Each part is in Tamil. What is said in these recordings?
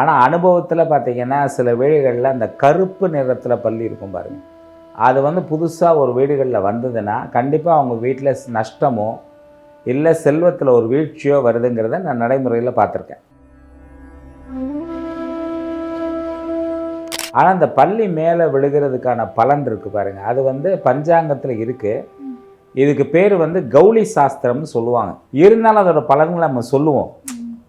ஆனால் அனுபவத்தில் பார்த்தீங்கன்னா சில வீடுகளில் அந்த கருப்பு நிறத்தில் பள்ளி இருக்கும் பாருங்கள் அது வந்து புதுசாக ஒரு வீடுகளில் வந்ததுன்னா கண்டிப்பாக அவங்க வீட்டில் நஷ்டமோ இல்லை செல்வத்தில் ஒரு வீழ்ச்சியோ வருதுங்கிறத நான் நடைமுறையில் பார்த்துருக்கேன் ஆனால் அந்த பள்ளி மேலே விழுகிறதுக்கான பலன் இருக்குது பாருங்க. அது வந்து பஞ்சாங்கத்தில் இருக்குது இதுக்கு பேர் வந்து கௌலி சாஸ்திரம்னு சொல்லுவாங்க. இருந்தாலும் அதோட பலன்களை நம்ம சொல்லுவோம்.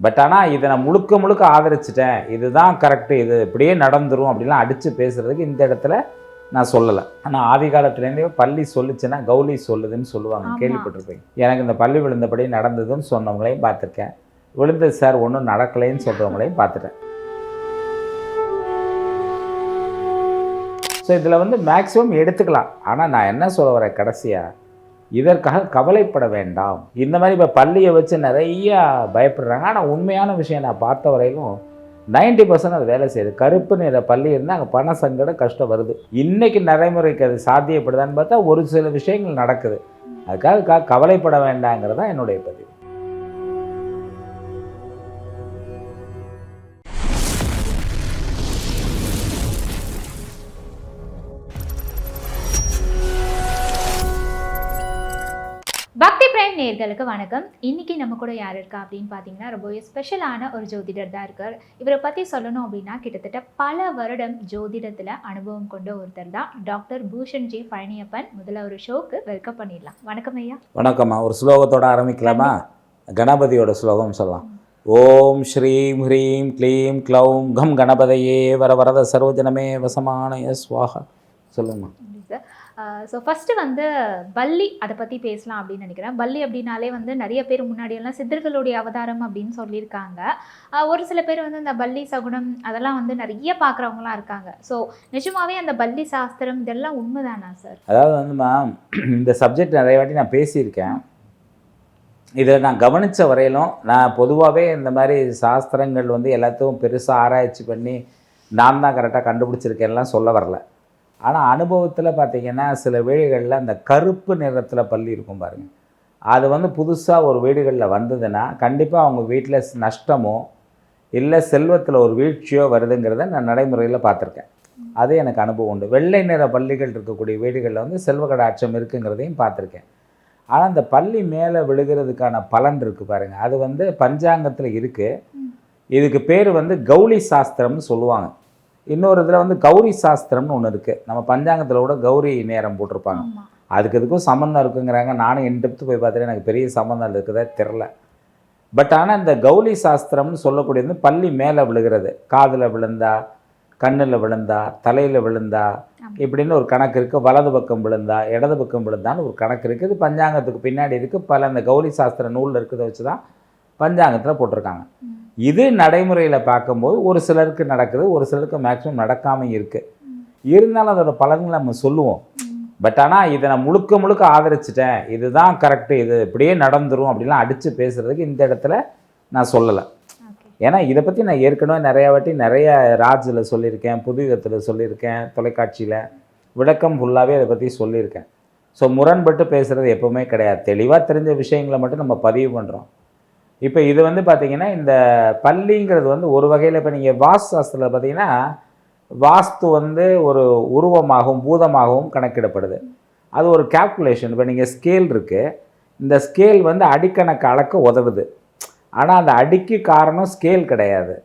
பட் ஆனால் இதை நான் முழுக்க முழுக்க ஆதரிச்சிட்டேன். இதுதான் கரெக்டு இது இப்படியே நடந்துரும் அப்படிலாம் அடித்து பேசுகிறதுக்கு இந்த இடத்துல நான் சொல்லலை. ஆனால் ஆதி காலத்துலேருந்தே பள்ளி சொல்லுச்சுன்னா கௌளி சொல்லுதுன்னு சொல்லுவாங்க. கேள்விப்பட்டிருப்பீங்க. எனக்கு இந்த பள்ளி விழுந்தபடி நடந்ததுன்னு சொன்னவங்களையும் பார்த்துருக்கேன். விழுந்தது சார் ஒன்றும் நடக்கலைன்னு சொல்கிறவங்களையும் பார்த்துட்டேன். ஸோ இதில் வந்து மேக்ஸிமம் எடுத்துக்கலாம். ஆனால் நான் என்ன சொல்ல வரேன் கடைசியாக இதற்காக கவலைப்பட வேண்டாம். இந்த மாதிரி இப்போ பள்ளியை வச்சு நிறைய பயப்படுறாங்க. ஆனால் உண்மையான விஷயம் நான் பார்த்த வரையிலும் 90% பர்சன்ட் அது வேலை செய்யுது. கருப்பு நிற பள்ளி இருந்தால் அங்கே பண சங்கடம் கஷ்டம் வருது. இன்றைக்கி நடைமுறைக்கு அது சாத்தியப்படுதான்னு பார்த்தா ஒரு சில விஷயங்கள் நடக்குது. அதுக்காக கவலைப்பட வேண்டாங்கிறது தான் என்னுடைய பதிவு. பக்தி பிரைம் நேர்களுக்கு வணக்கம். இன்னைக்கு நம்ம கூட யார் இருக்கா அப்படின்னு பார்த்தீங்கன்னா ரொம்பவே ஸ்பெஷலான ஒரு ஜோதிடர் தான் இருக்கார். இவரை பற்றி சொல்லணும் அப்படின்னா கிட்டத்தட்ட பல வருடம் ஜோதிடத்தில் அனுபவம் கொண்ட ஒருத்தர் தான் டாக்டர் பூஷன் ஜி பழனியப்பன். முதல்ல ஒரு ஷோக்கு வெல்கம் பண்ணிடலாம். வணக்கம் ஐயா. வணக்கம்மா. ஒரு ஸ்லோகத்தோட ஆரம்பிக்கலாமா? கணபதியோட ஸ்லோகம் சொல்லலாம். ஓம் ஸ்ரீம் ஹ்ரீம் க்ளீம் க்ளௌம் கம் கணபதையே. வர வரத சர்வஜனமே வசமானய ஸ்வாஹா. சொல்லுங்கம்மா. ஸோ ஃபஸ்ட்டு வந்து பல்லி அதை பற்றி பேசலாம் அப்படின்னு நினைக்கிறேன். பல்லி அப்படின்னாலே வந்து நிறைய பேர் முன்னாடியெல்லாம் சித்தர்களுடைய அவதாரம் அப்படின்னு சொல்லியிருக்காங்க. ஒரு சில பேர் வந்து இந்த பல்லி சகுனம் அதெல்லாம் வந்து நிறைய பார்க்குறவங்களாம் இருக்காங்க. ஸோ நிஜமாவே அந்த பல்லி சாஸ்திரம் இதெல்லாம் உண்மைதானா சார் அதாவது வந்துமா இந்த சப்ஜெக்ட் நிறைய வாட்டி நான் பேசியிருக்கேன். இதில் நான் கவனித்த வரையிலும் நான் பொதுவாகவே இந்த மாதிரி சாஸ்திரங்கள் வந்து எல்லாத்தையும் பெருசாக ஆராய்ச்சி பண்ணி நான் தான் கரெக்டாக கண்டுபிடிச்சிருக்கேன்லாம் சொல்ல வரல. ஆனால் அனுபவத்தில் பார்த்தீங்கன்னா சில வீடுகளில் அந்த கருப்பு நிறத்தில் பள்ளி இருக்கும் பாருங்க. அது வந்து புதுசாக ஒரு வீடுகளில் வந்ததுன்னா கண்டிப்பாக அவங்க வீட்டில் நஷ்டமோ இல்லை செல்வத்தில் ஒரு வீழ்ச்சியோ வருதுங்கிறத நான் நடைமுறையில் பார்த்துருக்கேன் அது எனக்கு அனுபவம் உண்டு. வெள்ளை நிற பள்ளிகள் இருக்கக்கூடிய வீடுகளில் வந்து செல்வ கடாட்சம் இருக்குங்கிறதையும் பார்த்துருக்கேன் ஆனால் அந்த பள்ளி மேலே விழுகிறதுக்கான பலன் இருக்குது பாருங்கள் அது வந்து பஞ்சாங்கத்தில் இருக்குது இதுக்கு பேர் வந்து கௌளி சாஸ்திரம்னு சொல்லுவாங்க. இன்னொரு இதில் வந்து கௌரி சாஸ்திரம்னு ஒன்று இருக்குது நம்ம பஞ்சாங்கத்தில் கூட கௌரி நேரம் போட்டிருப்பாங்க. அதுக்கு இதுக்கும் சம்மந்தம் இருக்குங்கிறாங்க. நானும் என் டெப்த்து போய் பார்த்துட்டு எனக்கு பெரிய சம்மந்தம் இருக்குதா தெரில பட் ஆனால் இந்த கௌலி சாஸ்திரம்னு சொல்லக்கூடியது வந்து பள்ளி மேலே விழுகிறது. காதில் விழுந்தா கண்ணில் விழுந்தா தலையில் விழுந்தா. இப்படின்னு ஒரு கணக்கு இருக்குது வலது பக்கம் விழுந்தா இடது பக்கம் விழுந்தான்னு ஒரு கணக்கு இருக்குது இது பஞ்சாங்கத்துக்கு பின்னாடி இருக்குது பல அந்த கௌரி சாஸ்திர நூலில் இருக்கிறத வச்சு தான் பஞ்சாங்கத்தில் போட்டிருக்காங்க. இது நடைமுறையில் பார்க்கும்போது ஒரு சிலருக்கு நடக்குது ஒரு சிலருக்கு மேக்ஸிமம் நடக்காமல் இருக்குது இருந்தாலும் அதோட பலன்களை நம்ம சொல்லுவோம். பட் ஆனால் இதை நான் முழுக்க முழுக்க ஆதரிச்சிட்டேன். இதுதான் கரெக்டு இது இப்படியே நடந்துரும் அப்படிலாம் அடித்து பேசுகிறதுக்கு இந்த இடத்துல நான் சொல்லலை. ஏன்னா இதை பற்றி நான் ஏற்கனவே நிறையா வாட்டி நிறைய ராஜில் சொல்லியிருக்கேன் புதுயுகத்தில் சொல்லியிருக்கேன் தொலைக்காட்சியில். விளக்கம் ஃபுல்லாகவே அதை பற்றி சொல்லியிருக்கேன். ஸோ முரண்பட்டு பேசுகிறது எப்போவுமே கிடையாது. தெளிவாக தெரிஞ்ச விஷயங்களை மட்டும் நம்ம பதிவு பண்ணுறோம் இப்போ இது வந்து பார்த்திங்கன்னா இந்த பள்ளிங்கிறது வந்து ஒரு வகையில் இப்போ நீங்கள் வாஸ்து சாஸ்திரத்தில் பார்த்தீங்கன்னா வாஸ்து வந்து ஒரு உருவமாகவும் பூதமாகவும் கணக்கிடப்படுது. அது ஒரு கால்குலேஷன் இப்போ நீங்கள் ஸ்கேல் இருக்குது இந்த ஸ்கேல் வந்து அடிக்கணக்கு அளக்க உதவுது. ஆனால் அந்த அடிக்கு காரணம் ஸ்கேல் கிடையாது.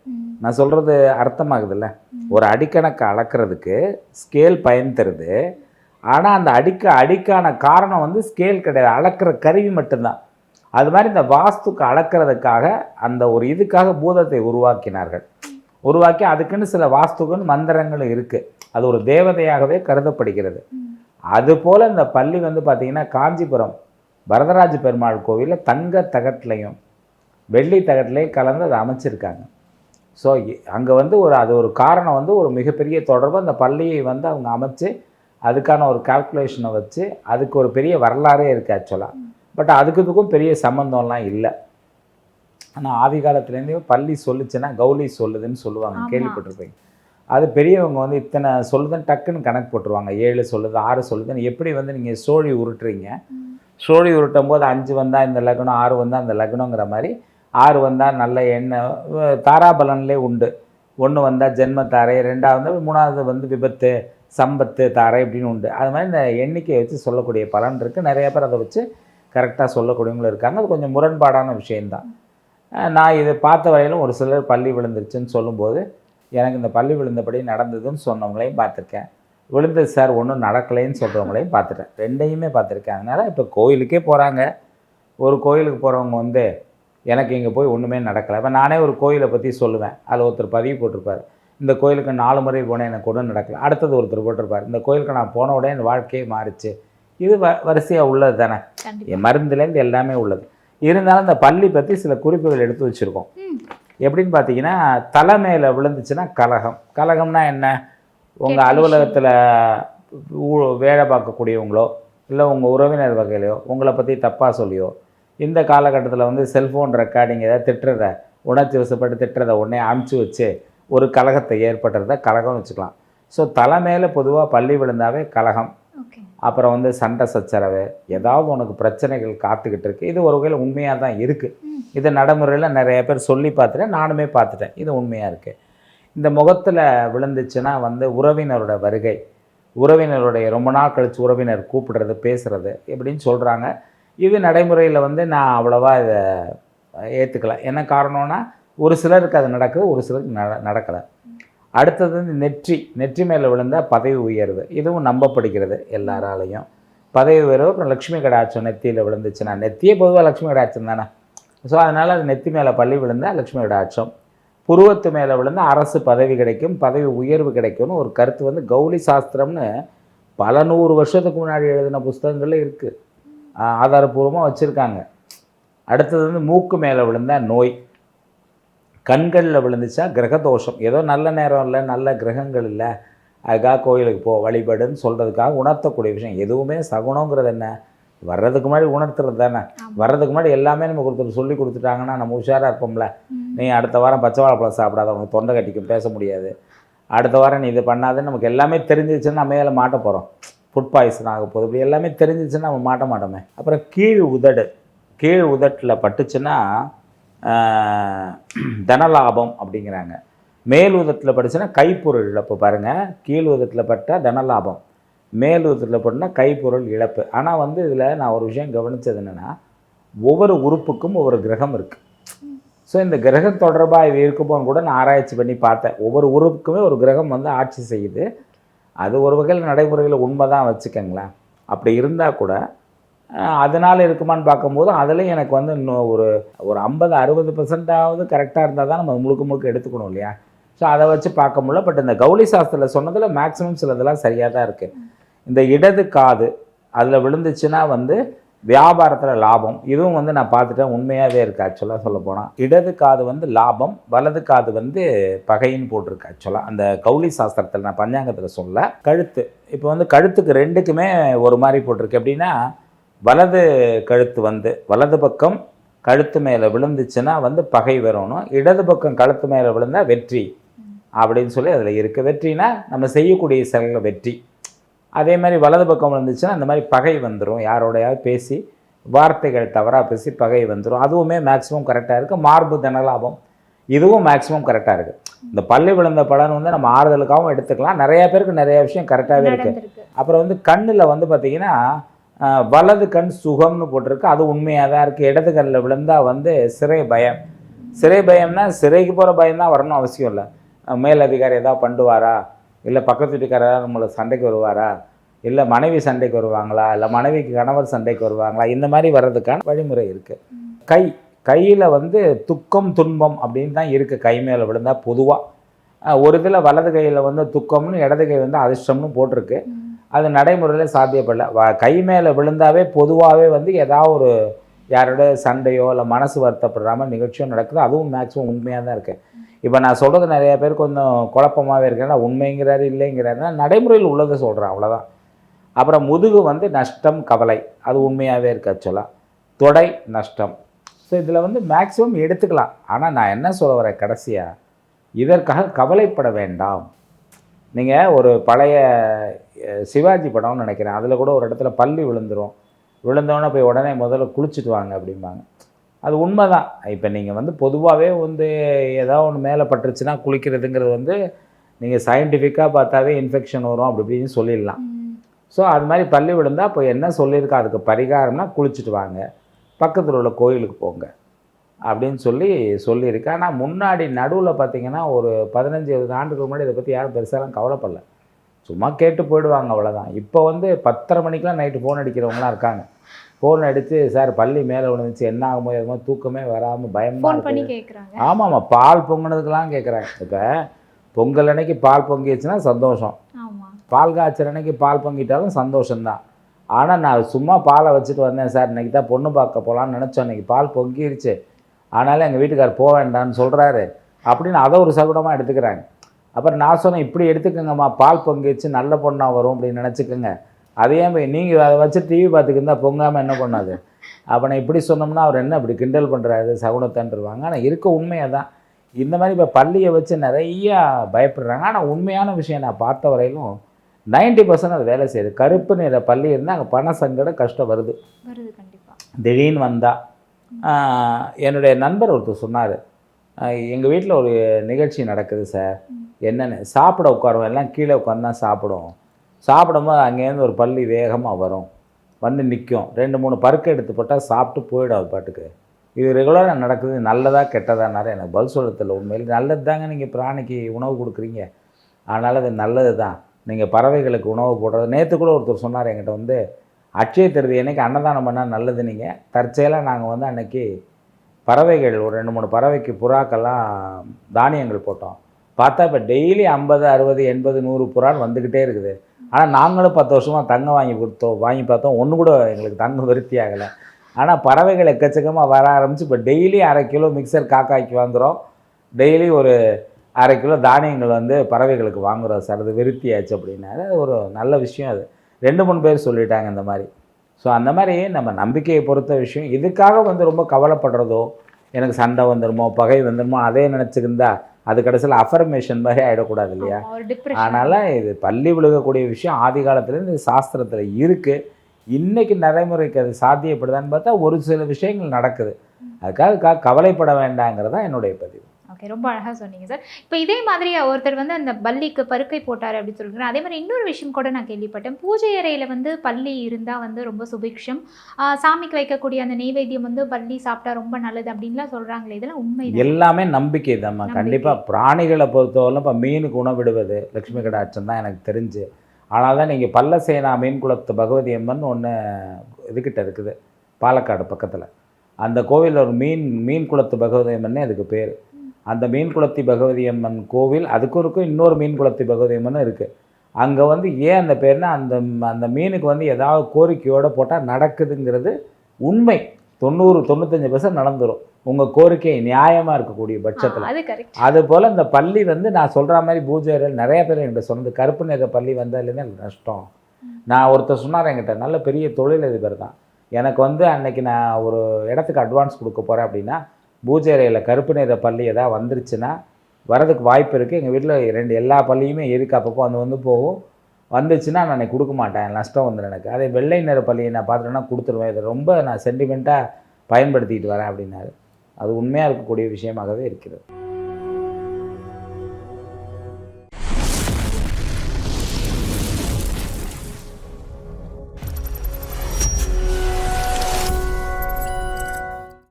நான் சொல்கிறது அர்த்தமாகுதுல்ல? ஒரு அடிக்கணக்கு அளக்கிறதுக்கு ஸ்கேல் பயன் தருது. ஆனால் அந்த அடிக்க அடிக்கான காரணம் வந்து ஸ்கேல் கிடையாது. அளக்கிற கருவி மட்டும்தான். அது மாதிரி இந்த வாஸ்துக்கு அளக்கிறதுக்காக அந்த ஒரு இதுக்காக பூதத்தை உருவாக்கினார்கள். உருவாக்கி அதுக்குன்னு சில வாஸ்துகள் மந்திரங்களும் இருக்குது அது ஒரு தேவதையாகவே கருதப்படுகிறது. அதுபோல் இந்த பள்ளி வந்து பார்த்திங்கன்னா காஞ்சிபுரம் வரதராஜ பெருமாள் கோவிலில் தங்க தகட்டிலையும் வெள்ளி தகட்டிலையும் கலந்து அதை அமைச்சிருக்காங்க. ஸோ அங்கே வந்து ஒரு அது ஒரு காரணம் வந்து ஒரு மிகப்பெரிய தொடர்பு. அந்த பள்ளியை வந்து அவங்க அமைச்சு அதுக்கான ஒரு கால்குலேஷனை வச்சு அதுக்கு ஒரு பெரிய வரலாறே இருக்குது ஆக்சுவலாக பட் அதுக்கு இதுக்கும் பெரிய சம்மந்தம்லாம் இல்லை. ஆனால் ஆதி காலத்துலேருந்தே பள்ளி சொல்லுச்சுன்னா கௌலி சொல்லுதுன்னு சொல்லுவாங்க. கேள்விப்பட்டிருப்பீங்க. அது பெரியவங்க வந்து இத்தனை சொல்லுதுன்னு டக்குன்னு கணக்கு போட்டுருவாங்க. ஏழு சொல்லுது ஆறு சொல்லுதுன்னு எப்படி வந்து நீங்கள் சோழி உருட்டுறீங்க? சோழி உருட்டும் போது அஞ்சு வந்தால் இந்த லக்னம் ஆறு வந்தால் அந்த லக்னங்கிற மாதிரி ஆறு வந்தால் நல்ல எண்ணெய் தாராபலன்லே உண்டு. ஒன்று வந்தால் ஜென்மத்தாரை ரெண்டாவது மூணாவது வந்து விபத்து சம்பத்து தாரை இப்படின்னு உண்டு. அது மாதிரி இந்த எண்ணிக்கையை வச்சு சொல்லக்கூடிய பலன் இருக்குது நிறைய பேர் அதை வச்சு கரெக்டாக சொல்லக்கூடியவங்களும் இருக்காங்க. அது கொஞ்சம் முரண்பாடான விஷயந்தான் நான் இதை பார்த்த வரையிலும் ஒரு சிலர் பள்ளி விழுந்துருச்சுன்னு சொல்லும்போது எனக்கு இந்த பள்ளி விழுந்தபடி நடந்ததுன்னு சொன்னவங்களையும் பார்த்துருக்கேன். விழுந்தது சார் ஒன்றும் நடக்கலைன்னு சொல்கிறவங்களையும் பார்த்துட்டேன் ரெண்டையுமே பார்த்துருக்கேன். அதனால் இப்போ கோயிலுக்கே போகிறாங்க ஒரு கோயிலுக்கு போகிறவங்க வந்து எனக்கு இங்கே போய் ஒன்றுமே நடக்கலை. இப்போ நானே ஒரு கோயிலை பற்றி சொல்லுவேன். அதில் ஒருத்தர் பதிவு போட்டிருப்பார். இந்த கோயிலுக்கு நாலு முறை போனேன் எனக்கு ஒன்றும் நடக்கலை. அடுத்தது ஒருத்தர் போட்டிருப்பார். இந்த கோயிலுக்கு நான் போன உடனே என் வாழ்க்கையே மாறிச்சு. இது வ வரிசையாக உள்ளது தானே மருந்துலேருந்து எல்லாமே உள்ளது. இருந்தாலும் இந்த பள்ளி பற்றி சில குறிப்புகள் எடுத்து வச்சுருக்கோம். எப்படின்னு பார்த்தீங்கன்னா தலை மேலே விழுந்துச்சுன்னா கலகம். கலகம்னா என்ன? உங்கள் அலுவலகத்தில் வேலை பார்க்கக்கூடியவங்களோ இல்லை உங்கள் உறவினர் வகையிலையோ உங்களை பற்றி தப்பாக சொல்லியோ இந்த காலகட்டத்தில் வந்து செல்ஃபோன் ரெக்கார்டிங் ஏதாவது திட்டுறத உணர்ச்சி வசப்பட்டு திட்டுறத உடனே அமுச்சு வச்சு ஒரு கலகத்தை ஏற்படுறத கலகம்னு வச்சுக்கலாம். ஸோ தலை மேலே பொதுவாக பள்ளி விழுந்தாவே கலகம். அப்புறம் வந்து சண்டை சச்சரவு ஏதாவது உனக்கு பிரச்சனைகள் காத்துக்கிட்டு இருக்கு. இது ஒரு வகையில் உண்மையாக தான் இருக்குது. இது நடைமுறையில் நிறைய பேர் சொல்லி பார்த்துட்டேன் நானுமே பார்த்துட்டேன். இது உண்மையாக இருக்குது இந்த முகத்தில் விழுந்துச்சுன்னா வந்து உறவினரோட வருகை உறவினருடைய ரொம்ப நாள் கழிச்சு உறவினர் கூப்பிடுறது பேசுகிறது இப்படின்னு சொல்கிறாங்க இது நடைமுறையில் வந்து நான் அவ்வளோவா இதை ஏற்றுக்கல என்ன காரணம்னா ஒரு சிலருக்கு அது நடக்குது ஒரு சிலருக்கு நட நடக்கலை. அடுத்தது வந்து நெற்றி. நெற்றி மேலே விழுந்தால் பதவி உயர்வு இதுவும் நம்பப்படுகிறது எல்லாராலையும். பதவி உயர்வு அப்புறம் லக்ஷ்மி கடாட்சம் நெத்தியில் விழுந்துச்சுன்னா நெத்தியே பொதுவாக லக்ஷ்மி கடாட்சம் தானே? ஸோ அதனால் அது நெத்தி மேலே பள்ளி விழுந்தால் லக்ஷ்மி கடாட்சம். புருவத்து மேலே விழுந்தால் அரசு பதவி கிடைக்கும் பதவி உயர்வு கிடைக்கும்னு ஒரு கருத்து வந்து கௌலி சாஸ்திரம்னு பல நூறு வருஷத்துக்கு முன்னாடி எழுதின புஸ்தகங்கள்ல இருக்குது ஆதாரபூர்வமாக வச்சுருக்காங்க. அடுத்தது வந்து மூக்கு மேலே விழுந்தால் நோய். கண்களில் விழுந்துச்சா? கிரகதோஷம். ஏதோ நல்ல நேரம் இல்லை நல்ல கிரகங்கள் இல்லை. அதுக்காக கோயிலுக்கு போ வழிபடுன்னு சொல்கிறதுக்காக உணர்த்தக்கூடிய விஷயம். எதுவுமே சகுனங்கிறது என்ன? வர்றதுக்கு முன்னாடி உணர்த்துறது தானே. வர்றதுக்கு முன்னாடி எல்லாமே நமக்கு ஒருத்தர் சொல்லி கொடுத்துட்டாங்கன்னா நம்ம உஷாராக இருப்போம்ல. நீ அடுத்த வாரம் பச்சை வாழைப்பழம் சாப்பிடாத உனக்கு தொண்டை கட்டிக்கும் பேச முடியாது. அடுத்த வாரம் நீ இது பண்ணாத நமக்கு எல்லாமே தெரிஞ்சிச்சுன்னா நம்ம மேலே மாட்ட போகிறோம் ஃபுட் பாய்சன் ஆக போகுது. இப்படி எல்லாமே தெரிஞ்சிச்சுன்னா நம்ம மாட்ட மாட்டோமே. அப்புறம் கீழ் உதடு. கீழ் உதட்டில் பட்டுச்சுன்னா தனலாபம் அப்படிங்கிறாங்க. மேல் உதத்தில் பட்டுச்சுன்னா கைப்பொருள் இழப்பு பாருங்கள் கீழ் உதத்தில் பட்டால் தனலாபம். மேல் உதத்தில் பட்டுனா கைப்பொருள் இழப்பு. ஆனால் வந்து இதில் நான் ஒரு விஷயம் கவனித்தது என்னென்னா ஒவ்வொரு உறுப்புக்கும் ஒவ்வொரு கிரகம் இருக்குது ஸோ இந்த கிரகம் தொடர்பாக இது இருக்குமோன்னு கூட நான் ஆராய்ச்சி பண்ணி பார்த்தேன். ஒவ்வொரு உறுப்புக்குமே ஒரு கிரகம் வந்து ஆட்சி செய்யுது. அது ஒரு வகையில் நடைமுறையில் உண்மை தான் வச்சுக்கோங்களேன். அப்படி இருந்தால் கூட அதனால் இருக்குமான்னு பார்க்கும்போது அதுலேயும் எனக்கு வந்து இன்னும் ஒரு ஒரு ஐம்பது அறுபது பர்சன்டாவது கரெக்டாக இருந்தால் தான் நம்ம முழுக்க முழுக்க எடுத்துக்கணும் இல்லையா? ஸோ அதை வச்சு பார்க்க முடியல. பட் இந்த கௌலி சாஸ்திரத்தில் சொன்னதில் மேக்ஸிமம் சிலதெல்லாம் சரியாக தான் இருக்குது இந்த இடது காது அதில் விழுந்துச்சுன்னா வந்து வியாபாரத்தில் லாபம். இதுவும் வந்து நான் பார்த்துட்டேன். உண்மையாகவே இருக்குது ஆக்சுவலாக சொல்ல போனால் இடது காது வந்து லாபம் வலது காது வந்து பகைன்னு போட்டிருக்கு ஆக்சுவலாக அந்த கௌலி சாஸ்திரத்தில் நான் பஞ்சாங்கத்தில் சொல்ல கழுத்து. இப்போ வந்து கழுத்துக்கு ரெண்டுக்குமே ஒரு மாதிரி போட்டிருக்கு. எப்படின்னா வலது கழுத்து வந்து வலது பக்கம் கழுத்து மேலே விழுந்துச்சுன்னா வந்து பகை வரணும். இடது பக்கம் கழுத்து மேலே விழுந்தால் வெற்றி. அப்படின்னு சொல்லி அதில் இருக்குது வெற்றினா நம்ம செய்யக்கூடிய செயல்கள் வெற்றி. அதே மாதிரி வலது பக்கம் விழுந்துச்சுன்னா அந்த மாதிரி பகை வந்துடும் யாரோடையாவது பேசி வார்த்தைகள் தவறாக பேசி பகை வந்துடும் அதுவுமே மேக்ஸிமம் கரெக்டாக இருக்குது மார்பு தனலாபம். இதுவும் மேக்ஸிமம் கரெக்டாக இருக்குது இந்த பள்ளி விழுந்த பலன் வந்து நம்ம ஆறுதலுக்காகவும் எடுத்துக்கலாம். நிறைய பேருக்கு நிறைய விஷயம் கரெக்டாகவே இருக்குது அப்புறம் வந்து கண்ணில் வந்து பார்த்தீங்கன்னா வலது கண் சுகம்னு போட்டிருக்கு. அது உண்மையாக தான் இருக்குது இடது கண்ணில் விழுந்தால் வந்து சிறை பயம். சிறை பயம்னா சிறைக்கு போகிற பயம் தான் வரணும் அவசியம் இல்லை. மேல் அதிகாரி எதாவது பண்ணுவாரா? இல்லை பக்கத்து வீட்டுக்காரர் ஏதாவது நம்மளை சண்டைக்கு வருவாரா? இல்லை மனைவி சண்டைக்கு வருவாங்களா? இல்லை மனைவிக்கு கணவர் சண்டைக்கு வருவாங்களா? இந்த மாதிரி வர்றதுக்கான வழிமுறை இருக்குது கை கையில் வந்து துக்கம் துன்பம் அப்படின்னு தான் இருக்குது கை மேலே விழுந்தால் பொதுவாக ஒரு இதில் வலது கையில் வந்து துக்கம்னு இடது கை வந்து அதிர்ஷ்டம்னு போட்டிருக்கு. அது நடைமுறையில் சாத்தியப்படல. வ- கை மேலே விழுந்தாவே பொதுவாகவே வந்து ஏதாவது ஒரு யாரோட சண்டையோ இல்லை மனசு வருத்தப்படுறாமல் நிகழ்ச்சியோ நடக்குது. அதுவும் மேக்ஸிமம் உண்மையாக தான் இருக்குது இப்போ நான் சொல்கிறது நிறைய பேர் கொஞ்சம் குழப்பமாகவே இருக்கேன்னா உண்மைங்கிறாரு இல்லைங்கிறாருன்னா நடைமுறையில் உள்ளதை சொல்கிறேன் அவ்வளோதான் அப்புறம் முதுகு வந்து நஷ்டம் கவலை. அது உண்மையாகவே இருக்கு ஆக்சுவலாக தொடை நஷ்டம். ஸோ இதில் வந்து மேக்ஸிமம் எடுத்துக்கலாம். ஆனால் நான் என்ன சொல்ல வரேன் கடைசியாக இதற்காக கவலைப்பட வேண்டாம். நீங்கள் ஒரு பழைய சிவாஜி படம்னு நினைக்கிறேன். அதில் கூட ஒரு இடத்துல பள்ளி விழுந்துரும். விழுந்தோடனே போய் உடனே முதல்ல குளிச்சுட்டு வாங்க அப்படிம்பாங்க. அது உண்மைதான். இப்போ நீங்கள் வந்து பொதுவாகவே வந்து ஏதாவது ஒன்று மேலே பட்டுருச்சுன்னா குளிக்கிறதுங்கிறது வந்து நீங்கள் சயின்டிஃபிக்காக பார்த்தாவே இன்ஃபெக்ஷன் வரும் அப்படி இப்படின்னு சொல்லிடலாம். ஸோ அது மாதிரி பள்ளி விழுந்தால் இப்போ என்ன சொல்லியிருக்கா? அதுக்கு பரிகாரம்னா குளிச்சுட்டு வாங்க. பக்கத்தில் உள்ள கோயிலுக்கு போங்க. அப்படின்னு சொல்லி சொல்லியிருக்கு. ஆனால் முன்னாடி நடுவில் பார்த்தீங்கன்னா ஒரு பதினஞ்சு இருபது ஆண்டுக்கு முன்னாடி இதை பற்றி யாரும் பெருசாலாம் கவலைப்படல. சும்மா கேட்டு போயிடுவாங்க அவ்வளோதான் இப்போ வந்து பத்தரை மணிக்கெலாம் நைட்டு ஃபோன் அடிக்கிறவங்களாம் இருக்காங்க. ஃபோன் அடித்து சார் பள்ளி மேலே விழுந்துச்சு என்ன ஆகுமோ எதுமோ தூக்கமே வராமல் பயமாக ஃபோன் பண்ணி இருக்குது கேக்குறாங்க. ஆமாம்மா பால் பொங்குனதுக்கெல்லாம் கேட்குறாங்க இப்போ பொங்கல் அன்னைக்கு பால் பொங்கிடுச்சுன்னா சந்தோஷம். பால் காய்ச்சல் அன்னைக்கு பால் பொங்கிட்டாலும் சந்தோஷம்தான். ஆனால் நான் சும்மா பாலை வச்சுட்டு வந்தேன் சார் இன்னைக்கு தான் பொண்ணு பார்க்க போகலான்னு நினச்சோம். இன்னைக்கு பால் பொங்கிருச்சு. ஆனாலும் எங்கள் வீட்டுக்கார் போக வேண்டாம்னு சொல்கிறாரு அப்படின்னு அதை ஒரு சகுனமாக எடுத்துக்கிறாங்க. அப்புறம் நான் சொன்னேன் இப்படி எடுத்துக்கோங்கம்மா பால் பொங்கிடுச்சு நல்ல பொண்ணாக வரும் அப்படின்னு நினச்சிக்கோங்க. அதையே போய் நீங்கள் அதை வச்சு டிவி பார்த்துக்கிருந்தா பொங்காமல் என்ன பண்ணாது? அப்போ நான் இப்படி சொன்னோம்னா அவர் என்ன இப்படி கிண்டல் பண்ணுறாரு சகுனத்தன்ருவாங்க ஆனால் இருக்க உண்மையை தான் இந்த மாதிரி இப்போ பள்ளியை வச்சு நிறையா பயப்படுறாங்க. ஆனால் உண்மையான விஷயம் நான் பார்த்த வரையிலும் நைன்டி பர்சன்ட் அது வேலை செய்யுது. கருப்பு நிற பள்ளி இருந்தால் அங்கே பண சங்கடம் கஷ்டம் வருது. வருது கண்டிப்பா. திடீர்னு வந்தால் என்னுடைய நண்பர் ஒருத்தர் சொன்னார். எங்கள் வீட்டில் ஒரு நிகழ்ச்சி நடக்குது சார். என்னென்னு? சாப்பிட உட்காருவோம். எல்லாம் கீழே உட்காந்து தான் சாப்பிடும். சாப்பிடும்போது அங்கேருந்து ஒரு பள்ளி வேகமாக வரும். வந்து நிற்கும் ரெண்டு மூணு பருக்க எடுத்து போட்டால் சாப்பிட்டு போயிடும் அது பாட்டுக்கு. இது ரெகுலராக நடக்குது. நல்லதா கெட்டதானாரு. எனக்கு பதில் சொல்லத்தில் உண்மையில் நல்லது தாங்க நீங்கள் பிராணிக்கு உணவு கொடுக்குறீங்க. அதனால் அது நல்லது தான் நீங்கள் பறவைகளுக்கு உணவு போடுறது. நேற்று கூட ஒருத்தர் சொன்னார் என்கிட்ட வந்து அட்சய திருதி அன்னைக்கு அன்னதானம் பண்ணால் நல்லது நீங்கள் தற்செயலாக நாங்கள் வந்து அன்னைக்கு பறவைகள் ஒரு ரெண்டு மூணு பறவைக்கு புறாக்கெல்லாம் தானியங்கள் போட்டோம். பார்த்தா இப்போ டெய்லி ஐம்பது அறுபது எண்பது நூறு புறான்னு வந்துக்கிட்டே இருக்குது. ஆனால் நாங்களும் பத்து வருஷமாக தங்கம் வாங்கி கொடுத்தோம் வாங்கி பார்த்தோம். ஒன்று கூட எங்களுக்கு தங்கம் விருத்தி ஆகலை. ஆனால் பறவைகள் எக்கச்சக்கமாக வர ஆரம்பிச்சு இப்போ டெய்லி அரை கிலோ மிக்சர் காக்காய்க்கு வாங்குகிறோம் டெய்லி ஒரு அரை கிலோ தானியங்கள் வந்து பறவைகளுக்கு வாங்குகிறோம் சார். அது விருத்தி ஆச்சு அது ஒரு நல்ல விஷயம் அது. ரெண்டு மூணு பேர் சொல்லிட்டாங்க இந்த மாதிரி. ஸோ அந்த மாதிரி நம்ம நம்பிக்கையை பொறுத்த விஷயம் இதுக்காக வந்து ரொம்ப கவலைப்படுறதோ எனக்கு சண்டை வந்துடுமோ பகை வந்துடுமோ அதே நினச்சிருந்தா அது கடைசியில் அஃபர்மேஷன் மாதிரி ஆகிடக்கூடாது இல்லையா? அதனால் இது பள்ளி விழுகக்கூடிய விஷயம் ஆதி காலத்துலேருந்து சாஸ்திரத்தில் இருக்குது இன்னைக்கு நடைமுறைக்கு அது சாத்தியப்படுதான்னு பார்த்தா ஒரு சில விஷயங்கள் நடக்குது. அதுக்காக கவலைப்பட வேண்டாங்கிறது தான் என்னுடைய பதிவு. ஓகே ரொம்ப அழகா சொன்னீங்க சார். இப்போ இதே மாதிரி ஒருத்தர் வந்து அந்த பல்லிக்கு பருக்கை போட்டார் அப்படின்னு சொல்லிட்டு அதே மாதிரி இன்னொரு விஷயம் கூட நான் கேள்விப்பட்டேன். பூஜை அறையில வந்து பள்ளி இருந்தா வந்து ரொம்ப சுபிக்ஷம். சாமிக்கு வைக்கக்கூடிய அந்த நெய்வேத்தியம் வந்து பள்ளி சாப்பிட்டா ரொம்ப நல்லது அப்படின்லாம் சொல்றாங்களே இதெல்லாம் உண்மை எல்லாமே நம்பிக்கை தான்மா. கண்டிப்பாக பிராணிகளை பொறுத்தவரையிலும் இப்போ மீனுக்கு உணவிடுவது லக்ஷ்மி கடாட்சம் தான் எனக்கு தெரிஞ்சு. ஆனால் தான் நீங்கள் பல்லசேனா மீன் குளத்து பகவதி அம்மன் ஒன்று இதுக்கிட்ட இருக்குது பாலக்காடு பக்கத்தில். அந்த கோவிலில் ஒரு மீன் மீன் குளத்து பகவதி அம்மன்னே அதுக்கு பேர். அந்த மீன் குளத்தி பகவதி அம்மன் கோவில் அதுக்கும் இருக்கும் இன்னொரு மீன் குளத்தி பகவதி அம்மன் இருக்குது அங்கே வந்து ஏன் அந்த பேர்னா அந்த அந்த மீனுக்கு வந்து ஏதாவது கோரிக்கையோடு போட்டால் நடக்குதுங்கிறது உண்மை. தொண்ணூறு தொண்ணூத்தஞ்சு பர்சன்ட் நடந்துரும். உங்கள் கோரிக்கை நியாயமாக இருக்கக்கூடிய பட்சத்தில். அது போல் இந்த பள்ளி வந்து நான் சொல்கிற மாதிரி பூஜை நிறைய பேர் என்கிட்ட சொன்னது கருப்பு நிற பள்ளி வந்ததுலேருந்து எனக்கு நஷ்டம். நான் ஒருத்தர் சொன்னார் என்கிட்ட நல்ல பெரிய தொழிலதிபர் தான். எனக்கு வந்து அன்னைக்கு நான் ஒரு இடத்துக்கு அட்வான்ஸ் கொடுக்க போகிறேன் அப்படின்னா பூஜை அறையில் கருப்பு நிற பள்ளி எதாவது வந்துருச்சுன்னா வரதுக்கு வாய்ப்பு இருக்குது எங்கள் வீட்டில் ரெண்டு எல்லா பள்ளியுமே இருக்கு. அப்பப்போ வந்து வந்து போகும். வந்துச்சுன்னா நான் அன்னைக்கு கொடுக்க மாட்டேன். நஷ்டம் வந்துடும் எனக்கு. அதே வெள்ளை நிற பள்ளியை நான் பார்த்துட்டேன்னா கொடுத்துருவேன். இதை ரொம்ப நான் சென்டிமெண்ட்டாக பயன்படுத்திக்கிட்டு வரேன் அப்படின்னாரு. அது உண்மையாக இருக்கக்கூடிய விஷயமாகவே இருக்கிறது.